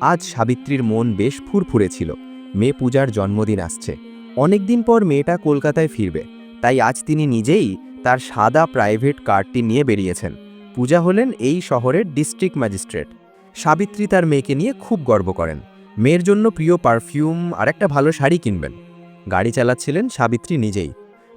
আজ সাবিত্রীর মন বেশ ফুরফুরে ছিল। মেয়ে পূজার জন্মদিন আসছে। অনেকদিন পর মেয়েটা কলকাতায় ফিরবে, তাই আজ তিনি নিজেই তার সাদা প্রাইভেট কারটি নিয়ে বেরিয়েছেন। পূজা হলেন এই শহরের ডিস্ট্রিক্ট ম্যাজিস্ট্রেট। সাবিত্রী তার মেয়েকে নিয়ে খুব গর্ব করেন। মেয়ের জন্য প্রিয় পারফিউম আর একটা ভালো শাড়ি কিনবেন। গাড়ি চালাচ্ছিলেন সাবিত্রী নিজেই।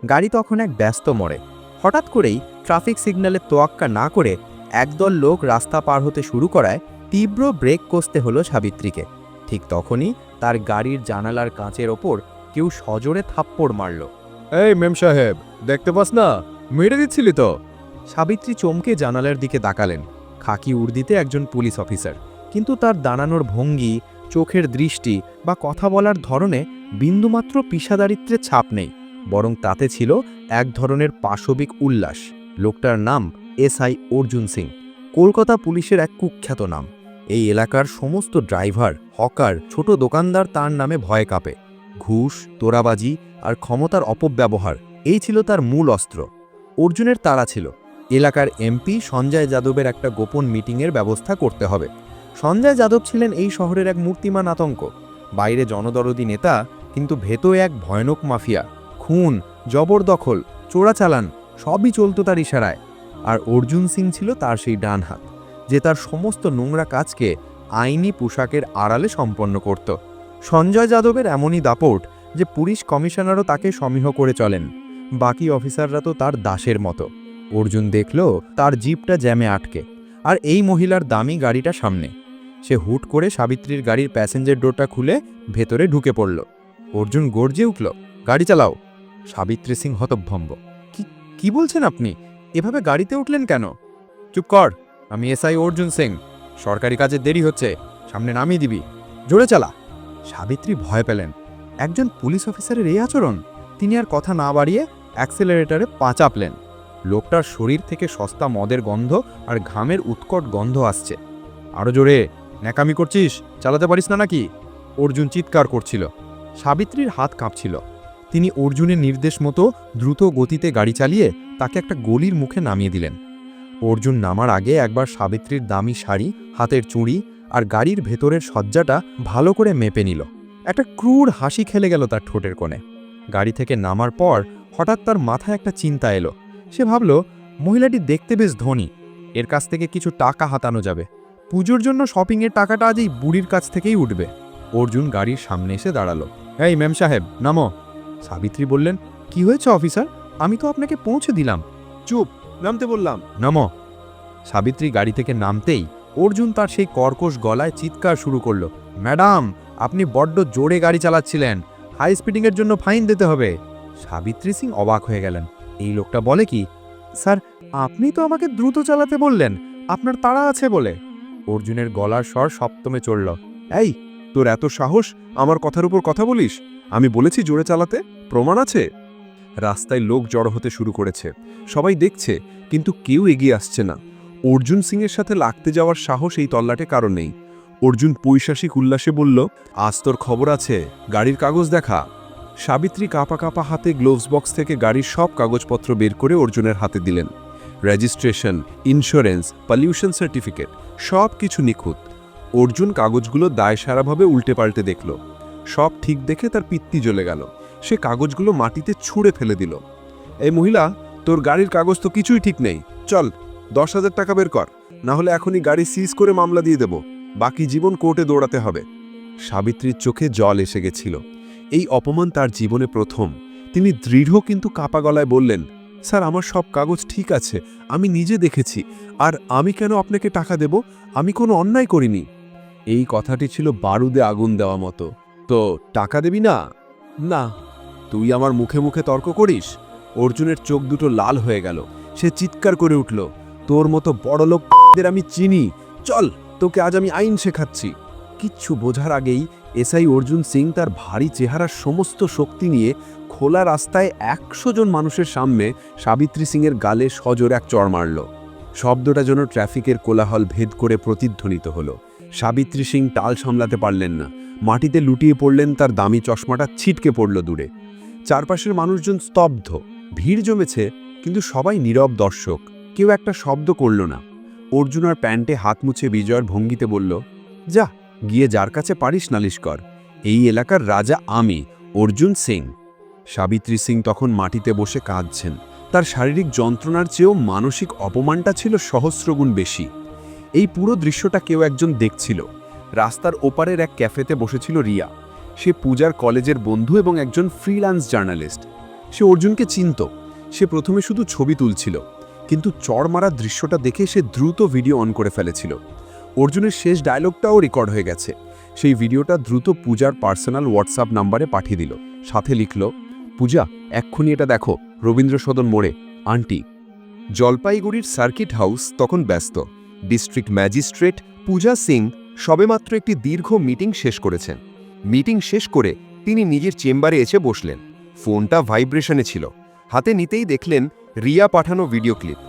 গাড়ি তখন এক ব্যস্ত মরে হঠাৎ করেই ট্রাফিক সিগন্যালে তোয়াক্কা না করে একদল লোক রাস্তা পার হতে শুরু করায় তীব্র ব্রেক কষতে হলো সাবিত্রীকে। ঠিক তখনই তার গাড়ির জানালার কাঁচের ওপর কেউ সজোরে থাপ্পড় মারল। এই মেম সাহেব দেখতে পাস না? মেরে দিচ্ছিলি তো। সাবিত্রী চমকে জানালার দিকে তাকালেন। খাকি উর্দিতে একজন পুলিশ অফিসার। কিন্তু তার দাঁড়ানোর ভঙ্গি চোখের দৃষ্টি বা কথা বলার ধরনে বিন্দুমাত্র পেশাদারিত্বের ছাপ নেই। বরং তাতে ছিল এক ধরনের পাশবিক উল্লাস। লোকটার নাম এসআই অর্জুন সিং। কলকাতা পুলিশের এক কুখ্যাত নাম। এই এলাকার সমস্ত ড্রাইভার, হকার, ছোট দোকানদার তার নামে ভয় কাঁপে। ঘুষ, তোরাবাজি আর ক্ষমতার অপব্যবহার, এই ছিল তার মূল অস্ত্র। অর্জুনের তারা ছিল। এলাকার এমপি সঞ্জয় যাদবের একটা গোপন মিটিংয়ের ব্যবস্থা করতে হবে। সঞ্জয় যাদব ছিলেন এই শহরের এক মূর্তিমান আতঙ্ক। বাইরে জনদরদি নেতা, কিন্তু ভেতরে এক ভয়ানক মাফিয়া। খুন, জবরদখল, চোরাচালান, সবই চলত তার ইশারায়। আর অর্জুন সিং ছিল তার সেই ডান হাত, যে তার সমস্ত নোংরা কাজকে আইনি পোশাকের আড়ালে সম্পন্ন করত। সঞ্জয় যাদবের এমনই দাপট যে পুলিশ কমিশনারও তাকে সমীহ করে চলেন, বাকি অফিসাররা তো তার দাসের মতো। অর্জুন দেখল তার জিপটা জ্যামে আটকে, আর এই মহিলার দামি গাড়িটা সামনে। সে হুট করে সাবিত্রীর গাড়ির প্যাসেঞ্জার ডোরটা খুলে ভেতরে ঢুকে পড়ল। অর্জুন গর্জে উঠল, গাড়ি চালাও। সাবিত্রী সিং হতভম্ব, কি কি বলছেন আপনি? এভাবে গাড়িতে উঠলেন কেন? চুপ কর, আমি এসআই অর্জুন সিং। সরকারি কাজে দেরি হচ্ছে, সামনে নামিয়ে দিবি। জোরে চালা। সাবিত্রী ভয় পেলেন। একজন পুলিশ অফিসারের এই আচরণ? তিনি আর কথা না বাড়িয়ে অ্যাক্সেলারেটরে পা চাপলেন। লোকটার শরীর থেকে সস্তা মদের গন্ধ আর ঘামের উৎকট গন্ধ আসছে। আরও জোরে, ন্যাকামি করছিস? চালাতে পারিস না নাকি? অর্জুন চিৎকার করছিল। সাবিত্রীর হাত কাঁপছিল। তিনি অর্জুনের নির্দেশ মতো দ্রুত গতিতে গাড়ি চালিয়ে তাকে একটা গলির মুখে নামিয়ে দিলেন। অর্জুন নামার আগে একবার সাবিত্রীর দামি শাড়ি, হাতের চুড়ি আর গাড়ির ভেতরের সজ্জাটা ভালো করে মেপে নিল। একটা ক্রূর হাসি খেলে গেল তার ঠোঁটের কোণে। গাড়ি থেকে নামার পর হঠাৎ তার মাথায় একটা চিন্তা এলো। সে ভাবল, মহিলাটি দেখতে বেশ ধনী। এর কাছ থেকে কিছু টাকা হাতানো যাবে। পুজোর জন্য শপিংয়ের টাকাটা আজ এই বুড়ির কাছ থেকেই উঠবে। অর্জুন গাড়ির সামনে এসে দাঁড়াল। এই ম্যাম সাহেব, নামো। সাবিত্রী বললেন, কি হয়েছে, অফিসার? আমি তো আপনাকে পৌঁছে দিলাম। চুপ নামতে বললাম। নমো। সাবিত্রী গাড়ি থেকে নামতেই অর্জুন তার সেই কর্কশ গলায় চিৎকার শুরু করল। ম্যাডাম আপনি বড্ড জোরে গাড়ি চালাচ্ছিলেন। হাই স্পিডিংয়ের জন্য ফাইন দিতে হবে। সাবিত্রী সিং অবাক হয়ে গেলেন। এই লোকটা বলে কি স্যার আপনি তো আমাকে দ্রুত চালাতে বললেন। আপনার তাড়া আছে বলে। অর্জুনের গলার স্বর সপ্তমে চড়ল এই তোর এত সাহস? আমার কথার উপর কথা বলিস? আমি বলেছি জোরে চালাতে? প্রমাণ আছে? রাস্তায় লোক জড়ো হতে শুরু করেছে। সবাই দেখছে, কিন্তু কেউ এগিয়ে আসছে না। অর্জুন সিংয়ের সাথে লাগতে যাওয়ার সাহস এই তল্লাটে কারণ নেই। অর্জুন পৈশাসিক উল্লাসে বলল, আজ তোর খবর আছে, গাড়ির কাগজ দেখা। সাবিত্রী কাপা কাপা হাতে গ্লোভস বক্স থেকে গাড়ির সব কাগজপত্র বের করে অর্জুনের হাতে দিলেন। রেজিস্ট্রেশন ইন্স্যুরেন্স পলিউশন সার্টিফিকেট সব কিছু নিখুঁত। অর্জুন কাগজগুলো দায়সারাভাবে উল্টে পাল্টে দেখল। সব ঠিক দেখে তার পিত্তি জ্বলে গেল। সে কাগজগুলো মাটিতে ছুঁড়ে ফেলে দিল। এই মহিলা, তোর গাড়ির কাগজ তো কিছুই ঠিক নেই। চল, দশ হাজার টাকা বের কর। না হলে এখনই গাড়ি সিজ করে মামলা দিয়ে দেব। বাকি জীবন কোর্টে দৌড়াতে হবে। সাবিত্রীর চোখে জল এসে গেছিল। এই অপমান তার জীবনে প্রথম। তিনি দৃঢ় কিন্তু কাপা গলায় বললেন, স্যার, আমার সব কাগজ ঠিক আছে। আমি নিজে দেখেছি। আর আমি কেন আপনাকে টাকা দেব? আমি কোনো অন্যায় করিনি। এই কথাটি ছিল বারুদে আগুন দেওয়া মতো। তো টাকা দেবি না? না। তুই আমার মুখে মুখে তর্ক করিস? অর্জুনের চোখ দুটো লাল হয়ে গেল। সে চিৎকার করে উঠল, তোর মতো বড় লোকদের আমি চিনি। চল, তোকে আজ আমি আইন শেখাচ্ছি। কিচ্ছু বোঝার আগেই এসআই অর্জুন সিং তার ভারী চেহারার সমস্ত শক্তি নিয়ে খোলা রাস্তায় একশো জন মানুষের সামনে সাবিত্রী সিংয়ের গালে সজোর এক চড় মারল। শব্দটা যেন ট্রাফিকের কোলাহল ভেদ করে প্রতিধ্বনিত হলো। সাবিত্রী সিং টাল সামলাতে পারলেন না। মাটিতে লুটিয়ে পড়লেন তার দামি চশমাটা, ছিটকে পড়ল দূরে। চারপাশের মানুষজন স্তব্ধ, ভিড় জমেছে, কিন্তু সবাই নীরব দর্শক। কেউ একটা শব্দ করল না। অর্জুন আর প্যান্টে হাত মুছে বিজয়ের ভঙ্গিতে বলল, যা, গিয়ে যার কাছে পারিস নালিশ কর। এই এলাকার রাজা আমি, অর্জুন সিং। সাবিত্রী সিং তখন মাটিতে বসে কাঁদছেন। তার শারীরিক যন্ত্রণার চেয়েও মানসিক অপমানটা ছিল সহস্রগুণ বেশি। এই পুরো দৃশ্যটা কেউ একজন দেখছিল। রাস্তার ওপারের এক ক্যাফেতে বসেছিল রিয়া। সে পূজার কলেজের বন্ধু এবং একজন ফ্রিল্যান্স জার্নালিস্ট সে অর্জুনকে চিনত। সে প্রথমে শুধু ছবি তুলছিল, কিন্তু চড় মারা দৃশ্যটা দেখে সে দ্রুত ভিডিও অন করে ফেলেছিল। অর্জুনের শেষ ডায়লগটাও রেকর্ড হয়ে গেছে। সেই ভিডিওটা দ্রুত পূজার পার্সোনাল হোয়াটসঅ্যাপ নাম্বারে পাঠিয়ে দিল। সাথে লিখল, পূজা, এক্ষুনি এটা দেখো রবীন্দ্র সদন মোড়ে। আন্টি, জলপাইগুড়ির সার্কিট হাউস তখন ব্যস্ত। ডিস্ট্রিক্ট ম্যাজিস্ট্রেট পূজা সিং সবেমাত্র একটি দীর্ঘ মিটিং শেষ করেছেন। মিটিং শেষ করে তিনি নিজের চেম্বারে এসে বসলেন। ফোনটা ভাইব্রেশনে ছিল। হাতে নিতেই দেখলেন রিয়া পাঠানো ভিডিও ক্লিপ।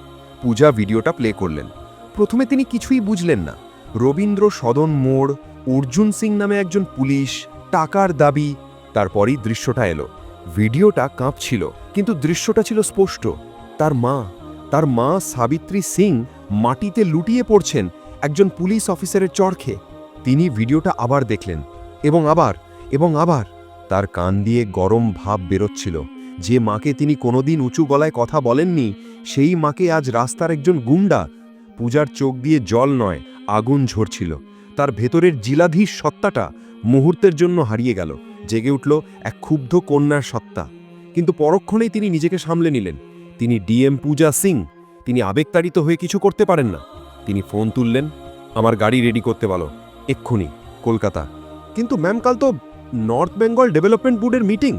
পূজা ভিডিওটা প্লে করলেন। প্রথমে তিনি কিছুই বুঝলেন না। রবীন্দ্র সদন মোড়, অর্জুন সিং নামে একজন পুলিশ, টাকার দাবি, তারপরই দৃশ্যটা এলো। ভিডিওটা কাঁপছিল, কিন্তু দৃশ্যটা ছিল স্পষ্ট। তার মা তার মা সাবিত্রী সিং মাটিতে লুটিয়ে পড়ছেন একজন পুলিশ অফিসারের চরখে। তিনি ভিডিওটা আবার দেখলেন। এবং আবার এবং আবার। তার কান দিয়ে গরম ভাব বেরোচ্ছিল। যে মাকে তিনি কোনোদিন উঁচু গলায় কথা বলেননি, সেই মাকে আজ রাস্তার একজন গুন্ডা পূজার চোখ দিয়ে জল নয়, আগুন ঝরছিল। তার ভেতরের জিলাধীশ সত্তাটা মুহূর্তের জন্য হারিয়ে গেল। জেগে উঠল এক ক্ষুব্ধ কন্যার সত্তা। কিন্তু পরক্ষণেই তিনি নিজেকে সামলে নিলেন। তিনি ডিএম পূজা সিং। তিনি আবেগতাড়িত হয়ে কিছু করতে পারেন না। তিনি ফোন তুললেন, আমার গাড়ি রেডি করতে বলো এক্ষুনি, কলকাতা। কিন্তু ম্যাম, কাল তো নর্থ বেঙ্গল ডেভেলপমেন্ট বোর্ডের মিটিং।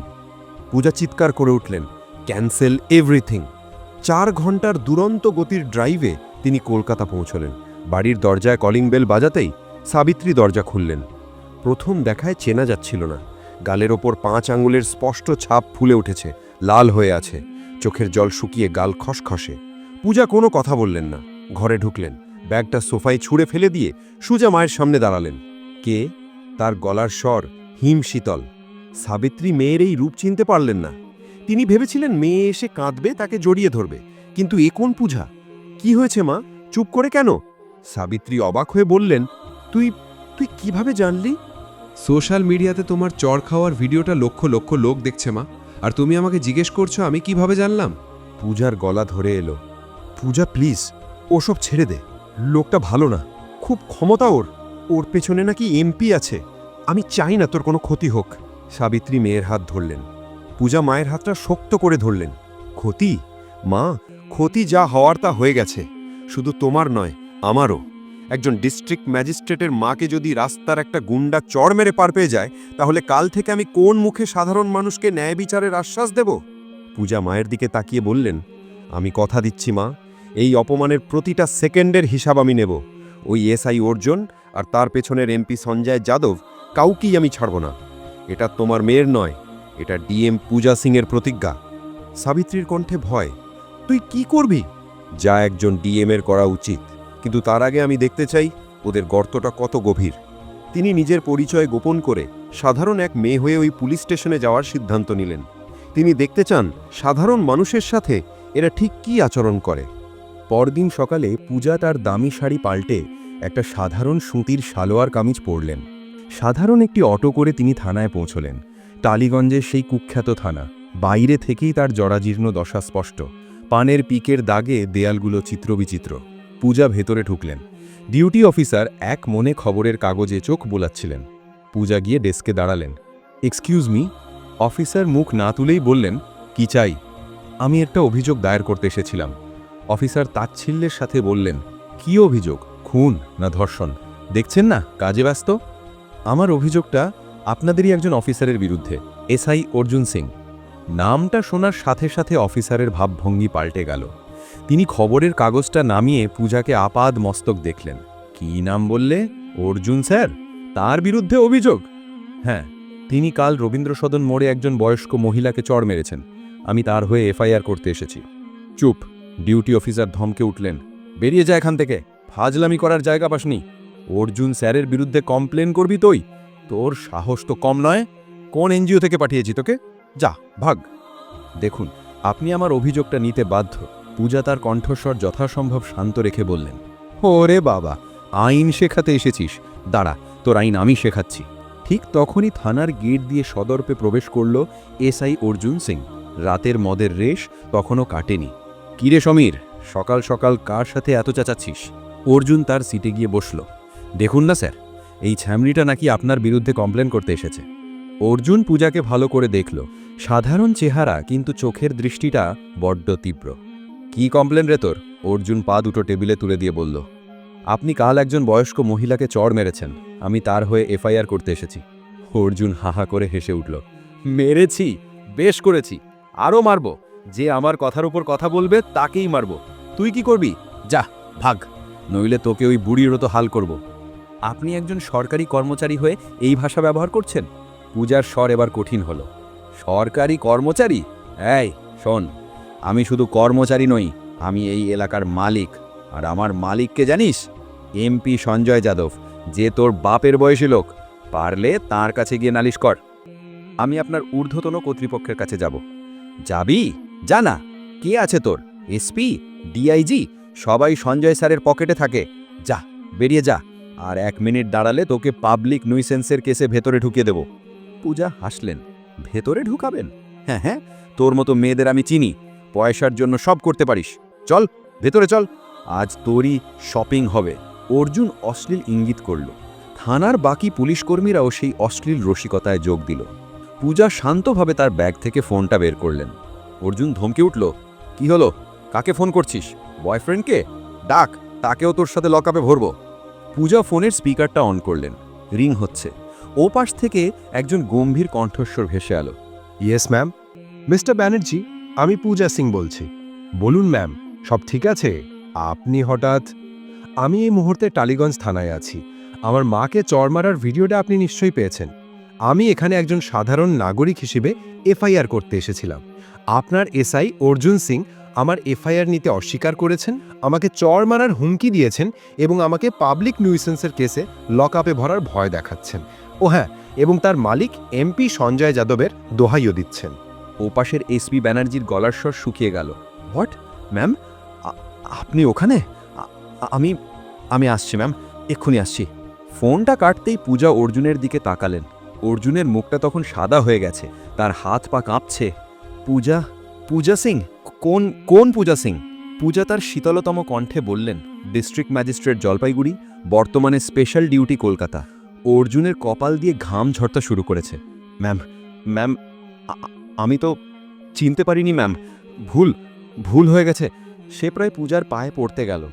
পূজা চিৎকার করে উঠলেন, ক্যান্সেল এভরিথিং। চার ঘণ্টার দুরন্ত গতির ড্রাইভে তিনি কলকাতা পৌঁছলেন। বাড়ির দরজায় কলিং বেল বাজাতেই সাবিত্রী দরজা খুললেন। প্রথম দেখায় চেনা যাচ্ছিল না। গালের ওপর পাঁচ আঙুলের স্পষ্ট ছাপ ফুলে উঠেছে, লাল হয়ে আছে। চোখের জল শুকিয়ে গাল খসখসে। পূজা কোনো কথা বললেন না। ঘরে ঢুকলেন। ব্যাগটা সোফায় ছুঁড়ে ফেলে দিয়ে সুজা মায়ের সামনে দাঁড়ালেন। কে? তার গলার স্বর হিম শীতল। সাবিত্রী মেয়ের এই রূপ চিনতে পারলেন না। তিনি ভেবেছিলেন মেয়ে এসে কাঁদবে তাকে জড়িয়ে ধরবে। কিন্তু এ কোন পূজা? কি হয়েছে মা? চুপ করে কেন? সাবিত্রী অবাক হয়ে বললেন তুই তুই কীভাবে জানলি? সোশ্যাল মিডিয়াতে তোমার চড় খাওয়ার ভিডিওটা লক্ষ লক্ষ লোক দেখছে মা। আর তুমি আমাকে জিজ্ঞেস করছ আমি কীভাবে জানলাম? পূজার গলা ধরে এলো। পূজা প্লিজ ওসব ছেড়ে দে। লোকটা ভালো না। খুব ক্ষমতা ওর। ওর পেছনে নাকি এমপি আছে। আমি চাই না তোর কোনো ক্ষতি হোক। সাবিত্রী মেয়ের হাত ধরলেন। পূজা মায়ের হাতটা শক্ত করে ধরলেন। ক্ষতি? মা, ক্ষতি যা হওয়ার তা হয়ে গেছে। শুধু তোমার নয়, আমারও। একজন ডিস্ট্রিক্ট ম্যাজিস্ট্রেটের মাকে যদি রাস্তার একটা গুন্ডা চড় মেরে পার পেয়ে যায়, তাহলে কাল থেকে আমি কোন মুখে সাধারণ মানুষকে ন্যায় বিচারের আশ্বাস দেব? পূজা মায়ের দিকে তাকিয়ে বললেন, আমি কথা দিচ্ছি, মা। এই অপমানের প্রতিটা সেকেন্ডের হিসাব আমি নেব। ওই এসআই অর্জুন আর তার পেছনের এমপি সঞ্জয় যাদব কাউকেই আমি ছাড়ব না। এটা তোমার মেয়ের নয়, এটা ডিএম পূজা সিংয়ের প্রতিজ্ঞা। সাবিত্রীর কণ্ঠে ভয়, তুই কি করবি? যা একজন ডিএমের করা উচিত, কিন্তু তার আগে আমি দেখতে চাই ওদের গর্তটা কত গভীর। তিনি নিজের পরিচয় গোপন করে সাধারণ এক মেয়ে হয়ে ওই পুলিশ স্টেশনে যাওয়ার সিদ্ধান্ত নিলেন। তিনি দেখতে চান সাধারণ মানুষের সাথে এরা ঠিক কী আচরণ করে। পরদিন সকালে পূজা তার দামি শাড়ি পাল্টে একটা সাধারণ সুতির সালোয়ার কামিজ পরলেন। সাধারণ একটি অটো করে তিনি থানায় পৌঁছলেন। টালিগঞ্জের সেই কুখ্যাত থানা। বাইরে থেকেই তার জরাজীর্ণ দশা স্পষ্ট। পানের পিকের দাগে দেয়ালগুলো চিত্রবিচিত্র। পূজা ভেতরে ঢুকলেন। ডিউটি অফিসার এক মনে খবরের কাগজে চোখ বোলাচ্ছিলেন। পূজা গিয়ে ডেস্কে দাঁড়ালেন। Excuse me? অফিসার মুখ না তুলেই বললেন, কি চাই? আমি একটা অভিযোগ দায়ের করতে এসেছিলাম। অফিসার তাচ্ছিল্যের সাথে বললেন, কি অভিযোগ? খুন না ধর্ষণ? দেখছেন না কাজে ব্যস্ত? আমার অভিযোগটা আপনাদেরই একজন অফিসারের বিরুদ্ধে, এসআই অর্জুন সিং। নামটা শোনার সাথে সাথে অফিসারের ভাবভঙ্গি পাল্টে গেল। তিনি খবরের কাগজটা নামিয়ে পূজাকে আপাদ মস্তক দেখলেন। কি নাম বললে? অর্জুন স্যার? তার বিরুদ্ধে অভিযোগ? হ্যাঁ তিনি কাল রবীন্দ্র সদন মোড়ে একজন বয়স্ক মহিলাকে চড় মেরেছেন। আমি তার হয়ে এফআইআর করতে এসেছি। চুপ। ডিউটি অফিসার ধমকে উঠলেন, বেরিয়ে যা এখান থেকে, ফাজলামি করার জায়গা পাসনি। অর্জুন স্যারের বিরুদ্ধে কমপ্লেন করবি তুই? তোর সাহস তো কম নয়? কোন এনজিও থেকে পাঠিয়েছি তোকে? যা, ভাগ। দেখুন, আপনি আমার অভিযোগটা নিতে বাধ্য। পূজা তার কণ্ঠস্বর যথাসম্ভব শান্ত রেখে বললেন, ওরে বাবা, আইন শেখাতে এসেছিস। দাঁড়া, তোর আইন আমি শেখাচ্ছি। ঠিক তখনই থানার গেট দিয়ে সদর্পে প্রবেশ করল এসআই অর্জুন সিং। রাতের মদের রেশ তখনও কাটেনি। কিরে সমীর, সকাল সকাল কার সাথে এত চাচাচ্ছিস? অর্জুন তার সিটে গিয়ে বসল। দেখুন না, স্যার, এই ছ্যামড়িটা নাকি আপনার বিরুদ্ধে কমপ্লেন করতে এসেছে। অর্জুন পূজাকে ভালো করে দেখল। সাধারণ চেহারা, কিন্তু চোখের দৃষ্টিটা বড্ড তীব্র। কি কমপ্লেন রে তোর? অর্জুন পা দুটো টেবিলে তুলে দিয়ে বলল, আপনি কাল একজন বয়স্ক মহিলাকে চড় মেরেছেন। আমি তার হয়ে এফআইআর করতে এসেছি। অর্জুন হাহা করে হেসে উঠল, মেরেছি, বেশ করেছি আরও মারব। যে আমার কথার উপর কথা বলবে তাকেই মারব। তুই কি করবি? যা, ভাগ। নইলে তোকে ওই বুড়িরও তো হাল করব। আপনি একজন সরকারি কর্মচারী হয়ে এই ভাষা ব্যবহার করছেন? পূজার স্বর এবার কঠিন হলো। সরকারি কর্মচারী? এই, শোন, আমি শুধু কর্মচারী নই, আমি এই এলাকার মালিক। আর আমার মালিককে জানিস? এমপি সঞ্জয় যাদব, যে তোর বাপের বয়সী লোক, পারলে তার কাছে গিয়ে নালিশ কর। আমি আপনার ঊর্ধ্বতন কর্তৃপক্ষের কাছে যাব। যাবি? যা না কে আছে তোর? এসপি ডিআইজি সবাই সঞ্জয় স্যারের পকেটে থাকে। যা, বেরিয়ে যা। আর এক মিনিট দাঁড়ালে তোকে পাবলিক নুইসেন্সের কেসে ভেতরে ঢুকিয়ে দেব। পূজা হাসলেন। ভেতরে ঢুকাবেন? হ্যাঁ হ্যাঁ তোর মতো মেয়েদের আমি চিনি। পয়সার জন্য সব করতে পারিস। চল, ভেতরে চল। আজ তোরই শপিং হবে। অর্জুন অশ্লীল ইঙ্গিত করল। থানার বাকি পুলিশকর্মীরাও সেই অশ্লীল রসিকতায় যোগ দিল। পূজা শান্তভাবে তার ব্যাগ থেকে ফোনটা বের করলেন। অর্জুন ধমকে উঠল, কি হলো? কাকে ফোন করছিস? বয়ফ্রেন্ডকে? ডাক, তাকেও তোর সাথে লকআপে ভরব। পূজা ফোনের স্পিকারটা অন করলেন। রিং হচ্ছে। ও পাশ থেকে একজন গম্ভীর কণ্ঠস্বর ভেসে এলো, ইয়েস, ম্যাম। মিস্টার ব্যানার্জি, আমি পূজা সিং বলছি। বলুন, ম্যাম, সব ঠিক আছে? আপনি হঠাৎ আমি এই মুহূর্তে টালিগঞ্জ থানায় আছি। আমার মাকে চর মারার ভিডিওটা আপনি নিশ্চয়ই পেয়েছেন। আমি এখানে একজন সাধারণ নাগরিক হিসেবে এফআইআর করতে এসেছিলাম। আপনার এসআই অর্জুন সিং আমার এফআইআর নিতে অস্বীকার করেছেন, আমাকে চর মারার হুমকি দিয়েছেন এবং আমাকে পাবলিক নিউসেন্সের কেসে লকআপে ভরার ভয় দেখাচ্ছেন। ও হ্যাঁ এবং তার মালিক এমপি সঞ্জয় যাদবের দোহাইও দিচ্ছেন। ওপাশের এসপি ব্যানার্জির গলার স্বর শুকিয়ে গেল। হোয়াট? ম্যাম আপনি ওখানে? আমি আমি আসছি, ম্যাম। এক্ষুনি আসছি। ফোনটা কাটতেই পূজা অর্জুনের দিকে তাকালেন। অর্জুনের মুখটা তখন সাদা হয়ে গেছে, তার হাত পা কাঁপছে। পূজা পূজা সিং? কোন কোন পূজা সিং? পূজা তার শীতলতম কণ্ঠে বললেন, ডিস্ট্রিক্ট ম্যাজিস্ট্রেট জলপাইগুড়ি, বর্তমানে স্পেশাল ডিউটি কলকাতা। অর্জুনের কপাল দিয়ে ঘাম ঝরতে শুরু করেছে। ম্যাম ম্যাম আমি তো চিনতে পারিনি, ম্যাম। ভুল ভুল হয়ে গেছে। সে প্রায় পূজার পায়ে পড়তে গেল।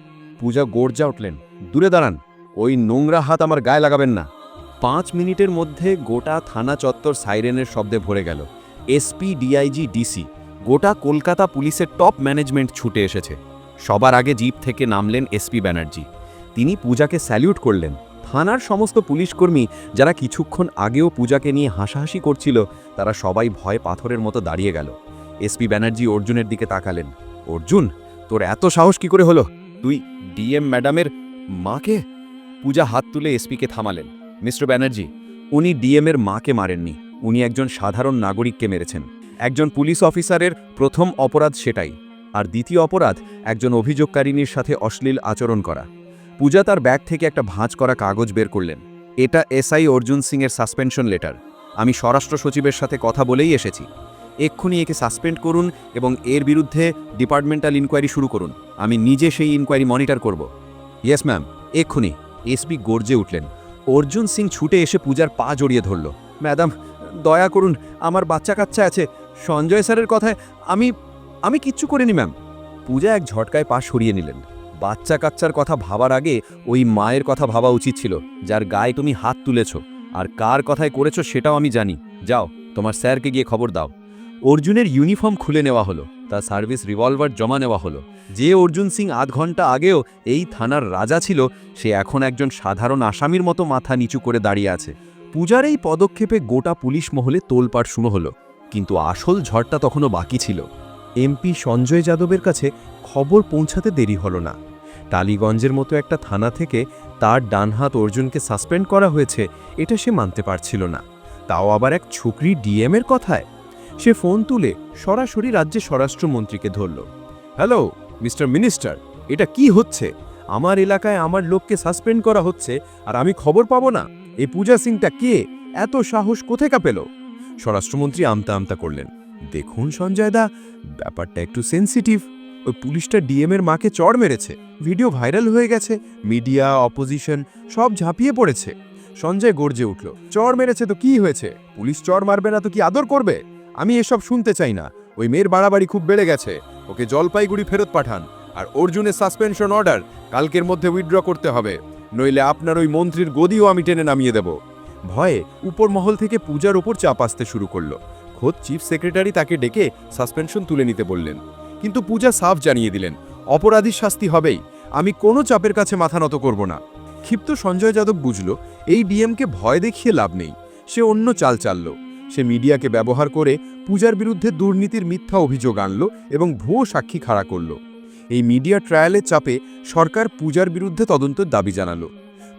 পূজা গর্জা উঠলেন, দূরে দাঁড়ান, ওই নোংরা হাত আমার গায়ে লাগাবেন না। পাঁচ মিনিটের মধ্যে গোটা থানা চত্বর সাইরেনের শব্দে ভরে গেল। এসপি ডিআইজি ডিসি, গোটা কলকাতা পুলিশের টপ ম্যানেজমেন্ট ছুটে এসেছে। সবার আগে জিপ থেকে নামলেন এসপি ব্যানার্জি। তিনি পূজাকে স্যালিউট করলেন। থানার সমস্ত পুলিশকর্মী যারা কিছুক্ষণ আগেও পূজাকে নিয়ে হাসাহাসি করছিল, তারা সবাই ভয় পাথরের মতো দাঁড়িয়ে গেল। এসপি ব্যানার্জি অর্জুনের দিকে তাকালেন। অর্জুন, তোর এত সাহস কি করে হলো? তুই ডিএম ম্যাডামের মাকে? পূজা হাত তুলে এসপিকে থামালেন। মিস্টার ব্যানার্জি, উনি ডিএম এর মাকে মারেননি। উনি একজন সাধারণ নাগরিককে মেরেছেন। একজন পুলিশ অফিসারের প্রথম অপরাধ সেটাই, আর দ্বিতীয় অপরাধ একজন অভিযোগকারিনীর সাথে অশ্লীল আচরণ করা। পূজা তার ব্যাগ থেকে একটা ভাঁজ করা কাগজ বের করলেন। এটা এসআই অর্জুন সিংয়ের সাসপেনশন লেটার। আমি স্বরাষ্ট্র সচিবের সাথে কথা বলেই এসেছি। এক্ষুনি একে সাসপেন্ড করুন এবং এর বিরুদ্ধে ডিপার্টমেন্টাল ইনকোয়ারি শুরু করুন। আমি নিজে সেই ইনকোয়ারি মনিটর করব। Yes, ma'am. এক্ষুনি এসপি গর্জে উঠলেন। অর্জুন সিং ছুটে এসে পূজার পা জড়িয়ে ধরল। ম্যাডাম দয়া করুন, আমার বাচ্চা কাচ্চা আছে। সঞ্জয় স্যারের কথায় আমি আমি কিচ্ছু করিনি, ম্যাম। পূজা এক ঝটকায় পা সরিয়ে নিলেন। বাচ্চা কাচ্চার কথা ভাবার আগে ওই মায়ের কথা ভাবা উচিত ছিল, যার গায়ে তুমি হাত তুলেছ। আর কার কথায় করেছ সেটাও আমি জানি। যাও, তোমার স্যারকে গিয়ে খবর দাও। অর্জুনের ইউনিফর্ম খুলে নেওয়া হলো, তার সার্ভিস রিভলভার জমা নেওয়া হলো। যে অর্জুন সিং আধ ঘণ্টা আগেও এই থানার রাজা ছিল, সে এখন একজন সাধারণ আসামির মতো মাথা নিচু করে দাঁড়িয়ে আছে। পূজার এই পদক্ষেপে গোটা পুলিশ মহলে তোলপাড় শুরু হলো, কিন্তু আসল ঝড়টা তখনও বাকি ছিল। এমপি সঞ্জয় যাদবের কাছে খবর পৌঁছাতে দেরি হলো না। টালিগঞ্জের মতো একটা থানা থেকে তার ডানহাত অর্জুনকে সাসপেন্ড করা হয়েছে, এটা সে মানতে পারছিল না। তাও আবার এক ছুকরি ডিএমের কথায়। সে ফোন তুলে সরাসরি রাজ্যের স্বরাষ্ট্রমন্ত্রীকে ধরল। হ্যালো, মিস্টার মিনিস্টার, এটা কি হচ্ছে? আমার এলাকায় আমার লোককে সাসপেন্ড করা হচ্ছে আর আমি খবর পাবো না? এই পূজা সিংটা কে? এত সাহস কোথেকা পেল? স্বরাষ্ট্রমন্ত্রী আমতা আমতা করলেন। দেখুন সঞ্জয় দা, ব্যাপারটা একটু সেন্সিটিভ ওই পুলিশটা ডিএম এর মাকে চড় মেরেছে। ভিডিও ভাইরাল হয়ে গেছে, মিডিয়া অপোজিশন সব ঝাঁপিয়ে পড়েছে। সঞ্জয় গর্জে উঠল, চড় মেরেছে তো কি হয়েছে? পুলিশ চড় মারবে না তো কি আদর করবে? আমি এসব শুনতে চাই না। ওই মেয়ের বাড়াবাড়ি খুব বেড়ে গেছে। ওকে জলপাইগুড়ি ফেরত পাঠান। আর অর্জুনের সাসপেনশন অর্ডার কালকের মধ্যে উইথড্র করতে হবে। নইলে আপনার ওই মন্ত্রীর গদিও আমি টেনে নামিয়ে দেব। ভয়ে উপর মহল থেকে পূজার ওপর চাপ আসতে শুরু করল। খোদ চিফ সেক্রেটারি তাকে ডেকে সাসপেনশন তুলে নিতে বললেন। কিন্তু পূজা সাফ জানিয়ে দিলেন, অপরাধীর শাস্তি হবেই। আমি কোনো চাপের কাছে মাথা নত করব না। ক্ষিপ্ত সঞ্জয় যাদব বুঝল, এই ডিএমকে ভয় দেখিয়ে লাভ নেই। সে অন্য চাল চালল। সে মিডিয়াকে ব্যবহার করে পূজার বিরুদ্ধে দুর্নীতির মিথ্যা অভিযোগ আনল এবং ভুয়ো সাক্ষী খাড়া করল। এই মিডিয়া ট্রায়ালের চাপে সরকার পূজার বিরুদ্ধে তদন্তের দাবি জানালো।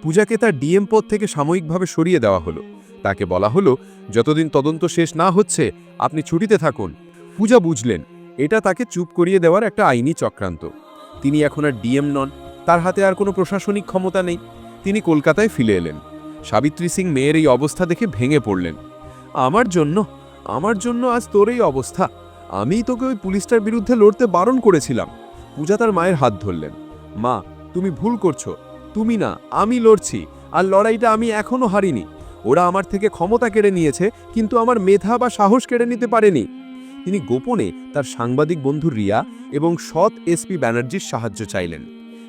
পূজাকে তার ডিএম পদ থেকে সাময়িকভাবে সরিয়ে দেওয়া হলো। তাকে বলা হলো, যতদিন তদন্ত শেষ না হচ্ছে, আপনি ছুটিতে থাকুন। পূজা বুঝলেন, এটা তাকে চুপ করিয়ে দেওয়ার একটা আইনি চক্রান্ত। তিনি এখন আর ডিএম নন, তার হাতে আর কোনো প্রশাসনিক ক্ষমতা নেই। তিনি কলকাতায় ফিরে এলেন। সাবিত্রী সিং মেয়ের এই অবস্থা দেখে ভেঙে পড়লেন। আমার জন্য আমার জন্য আজ তোর এই অবস্থা। আমি তোকে ওই পুলিশটার বিরুদ্ধে লড়তে বারণ করেছিলাম। পূজা তার মায়ের হাত ধরলেন। মা, তুমি ভুল করছ। তুমি না, আমি লড়ছি। আর লড়াইটা আমি এখনও হারিনি। ওরা আমার থেকে ক্ষমতা কেড়ে নিয়েছে, কিন্তু আমার মেধা বা সাহস কেড়ে নিতে পারেনি। তিনি গোপনে তার সাংবাদিক বন্ধু রিয়া এবং সৎ এসপি ব্যানার্জির সাহায্য চাইলেন।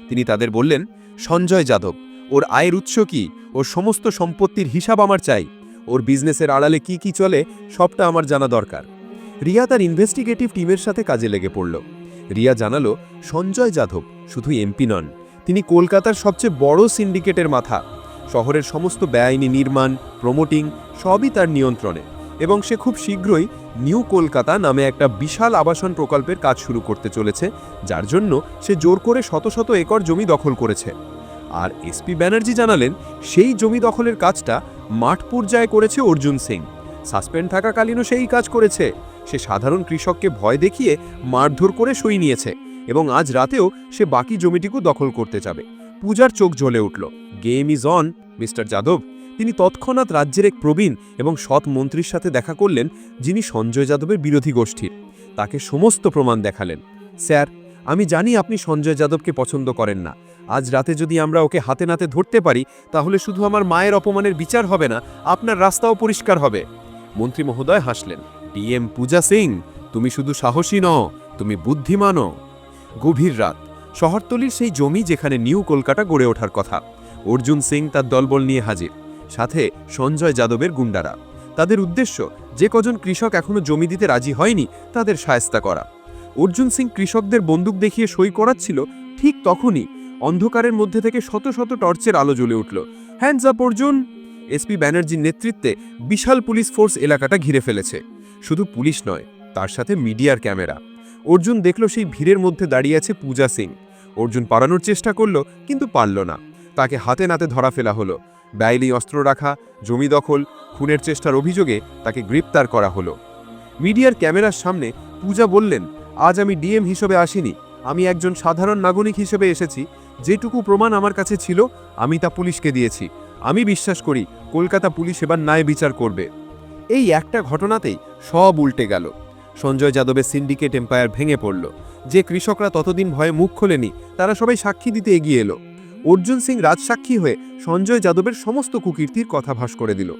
তিনি তাদের বললেন, সঞ্জয় যাদব, ওর আয়ের উৎস কি? ওর সমস্ত সম্পত্তির হিসাব আমার চাই। ওর বিজনেসের আড়ালে কি কি চলে, সবটা আমার জানা দরকার। রিয়া তার ইনভেস্টিগেটিভ টিমের সাথে কাজে লেগে পড়ল। রিয়া জানালো, সঞ্জয় যাদব শুধু এমপি নন, তিনি কলকাতার সবচেয়ে বড় সিন্ডিকেটের মাথা। শহরের সমস্ত বেআইনি নির্মাণ, প্রমোটিং সবই তার নিয়ন্ত্রণে এবং সে খুব শীঘ্রই নিউ কলকাতা নামে একটা বিশাল আবাসন প্রকল্পের কাজ শুরু করতে চলেছে, যার জন্য সে জোর করে শত শত একর জমি দখল করেছে। আর এসপি ব্যানার্জি জানালেন, সেই জমি দখলের কাজটা মাঠ পর্যায়ে করেছে অর্জুন সিং। সাসপেন্ড থাকাকালীনও সেই কাজ করেছে। সে সাধারণ কৃষককে ভয় দেখিয়ে মারধর করে সই নিয়েছে এবং আজ রাতেও সে বাকি জমিটিকু দখল করতে যাবে। পূজার চোখ জ্বলে উঠল। Game is on, mister Yadav. তিনি তৎক্ষণাৎ রাজ্যের এক প্রবীণ এবং সৎ মন্ত্রীর সাথে দেখা করলেন, যিনি সঞ্জয় যাদবের বিরোধী গোষ্ঠীর। তাকে সমস্ত প্রমাণ দেখালেন। স্যার, আমি জানি আপনি সঞ্জয় যাদবকে পছন্দ করেন না। আজ রাতে যদি আমরা ওকে হাতে নাতে ধরতে পারি, তাহলে শুধু আমার মায়ের অপমানের বিচার হবে না, আপনার রাস্তাও পরিষ্কার হবে। মন্ত্রী মহোদয় হাসলেন। ডিএম পূজা সিং, তুমি শুধু সাহসী নও, তুমি বুদ্ধিমানও। গভীর রাত, শহরতলির সেই জমি যেখানে নিউ কলকাতা গড়ে ওঠার কথা। অর্জুন সিং তার দলবল নিয়ে হাজির, সাথে সঞ্জয় যাদবের গুন্ডারা। তাদের উদ্দেশ্য, যে কজন কৃষক এখনও জমি দিতে রাজি হয়নি, তাদের সায়স্তা করা। অর্জুন সিং কৃষকদের বন্দুক দেখিয়ে সই করাচ্ছিল ঠিক তখনই, অন্ধকারের মধ্যে থেকে শত শত টর্চের আলো জ্বলে উঠল। Hands up, Arjun! এসপি ব্যানার্জির নেতৃত্বে বিশাল পুলিশ ফোর্স এলাকাটা ঘিরে ফেলেছে। শুধু পুলিশ নয়, তার সাথে মিডিয়ার ক্যামেরা। অর্জুন দেখল সেই ভিড়ের মধ্যে দাঁড়িয়ে আছে পূজা সিং। অর্জুন পালানোর চেষ্টা করল, কিন্তু পারল না। তাকে হাতে নাতে ধরা ফেলা হলো। ব্যয়লি অস্ত্র রাখা, জমি দখল, খুনের চেষ্টার অভিযোগে তাকে গ্রেপ্তার করা হলো। মিডিয়ার ক্যামেরার সামনে পূজা বললেন, আজ আমি ডিএম হিসেবে আসিনি। আমি একজন সাধারণ নাগরিক হিসেবে এসেছি। যেটুকু প্রমাণ আমার কাছে ছিল, আমি তা পুলিশকে দিয়েছি। আমি বিশ্বাস করি, কলকাতা পুলিশ এবার ন্যায় বিচার করবে। এই একটা ঘটনাতেই সব উল্টে গেল। সঞ্জয় যাদবের সিন্ডিকেট এম্পায়ার ভেঙে পড়ল। যে কৃষকরা ততদিন ভয়ে মুখ খোলেনি, তারা সবাই সাক্ষী দিতে এগিয়ে এলো। অর্জুন সিং রাজসাক্ষী হয়ে সঞ্জয় যাদবের সমস্ত কুকীর্তির কথা ভাস করে দিল।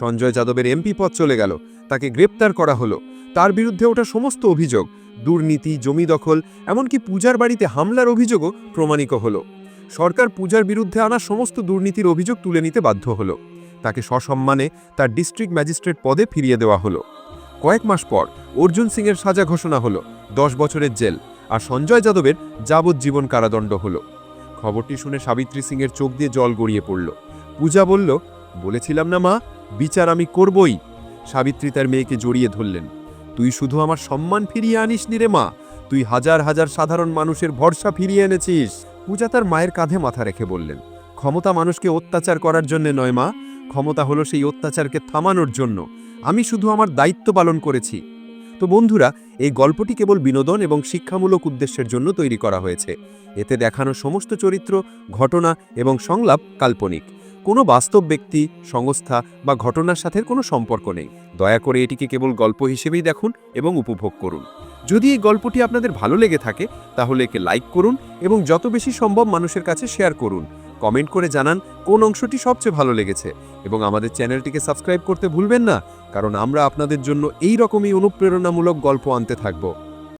সঞ্জয় যাদবের এমপি পদ চলে গেল, তাকে গ্রেপ্তার করা হলো। তার বিরুদ্ধে ওঠা সমস্ত অভিযোগ, দুর্নীতি, জমি দখল, এমনকি পূজার বাড়িতে হামলার অভিযোগও প্রমাণিত হলো। সরকার পূজার বিরুদ্ধে আনা সমস্ত দুর্নীতির অভিযোগ তুলে নিতে বাধ্য হলো। তাকে সসম্মানে তার ডিস্ট্রিক্ট ম্যাজিস্ট্রেট পদে ফিরিয়ে দেওয়া হলো। কয়েক মাস পর অর্জুন সিংয়ের সাজা ঘোষণা হলো, দশ বছরের জেল আর সঞ্জয় যাদবের যাবজ্জীবন কারাদণ্ড হলো। খবরটি শুনে সাবিত্রী সিংয়ের চোখ দিয়ে জল গড়িয়ে পড়ল। পূজা বলল, বলেছিলাম না মা, বিচার আমি করবই। সাবিত্রী তার মেয়েকে জড়িয়ে ধরলেন, তুই শুধু আমার সম্মান ফিরিয়ে আনিস নি রে মা, তুই হাজার হাজার সাধারণ মানুষের ভরসা ফিরিয়ে এনেছিস। পূজা তার মায়ের কাঁধে মাথা রেখে বললেন, ক্ষমতা মানুষকে অত্যাচার করার জন্য নয় মা ক্ষমতা হলো সেই অত্যাচারকে থামানোর জন্য। আমি শুধু আমার দায়িত্ব পালন করেছি। তো বন্ধুরা, এই গল্পটি কেবল বিনোদন এবং শিক্ষামূলক উদ্দেশ্যের জন্য তৈরি করা হয়েছে। এতে দেখানো সমস্ত চরিত্র, ঘটনা এবং সংলাপ কাল্পনিক। কোনো বাস্তব ব্যক্তি, সংস্থা বা ঘটনার সাথে কোনো সম্পর্ক নেই। দয়া করে এটিকে কেবল গল্প হিসেবেই দেখুন এবং উপভোগ করুন। যদি এই গল্পটি আপনাদের ভালো লেগে থাকে, তাহলে একে লাইক করুন এবং যত বেশি সম্ভব মানুষের কাছে শেয়ার করুন। কমেন্ট করে জানান কোন অংশটি সবচেয়ে ভালো লেগেছে এবং আমাদের চ্যানেলটিকে সাবস্ক্রাইব করতে ভুলবেন না, কারণ আমরা আপনাদের জন্য এই রকমই অনুপ্রেরণামূলক গল্প আনতে থাকব।